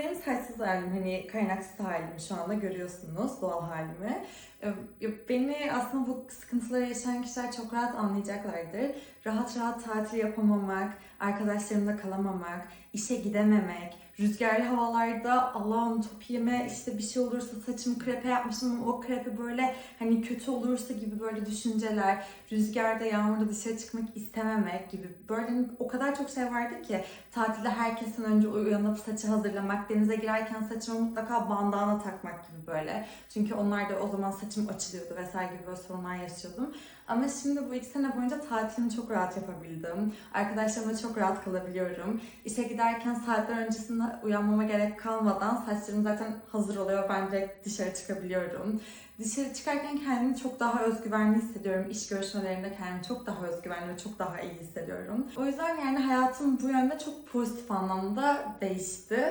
benim saçsız halim, hani kaynaksız halimi şu anda görüyorsunuz, doğal halimi. Ee, Beni aslında bu sıkıntıları yaşayan kişiler çok rahat anlayacaklardır. Rahat rahat tatil yapamamak, arkadaşlarımla kalamamak, işe gidememek, rüzgarlı havalarda Allah'ım top yeme işte bir şey olursa saçımı krepe yapmışım o krepe böyle hani kötü olursa gibi böyle düşünceler, rüzgarda yağmurda dışarı çıkmak istememek gibi böyle o kadar çok şey vardı ki tatilde herkesten önce uyanıp saçı hazırlamak, denize girerken saçıma mutlaka bandana takmak gibi böyle. Çünkü onlar da o zaman saçım açılıyordu vesaire gibi böyle sorunlar yaşıyordum. Ama şimdi bu iki sene boyunca tatilimi çok rahat yapabildim. Arkadaşlarımla çok rahat kalabiliyorum. İşe giderken saatler öncesinde uyanmama gerek kalmadan saçlarım zaten hazır oluyor. Ben direkt dışarı çıkabiliyorum. Dışarı çıkarken kendimi çok daha özgüvenli hissediyorum. İş görüşmelerinde kendimi çok daha özgüvenli ve çok daha iyi hissediyorum. O yüzden yani hayatım bu yönde çok pozitif anlamda değişti.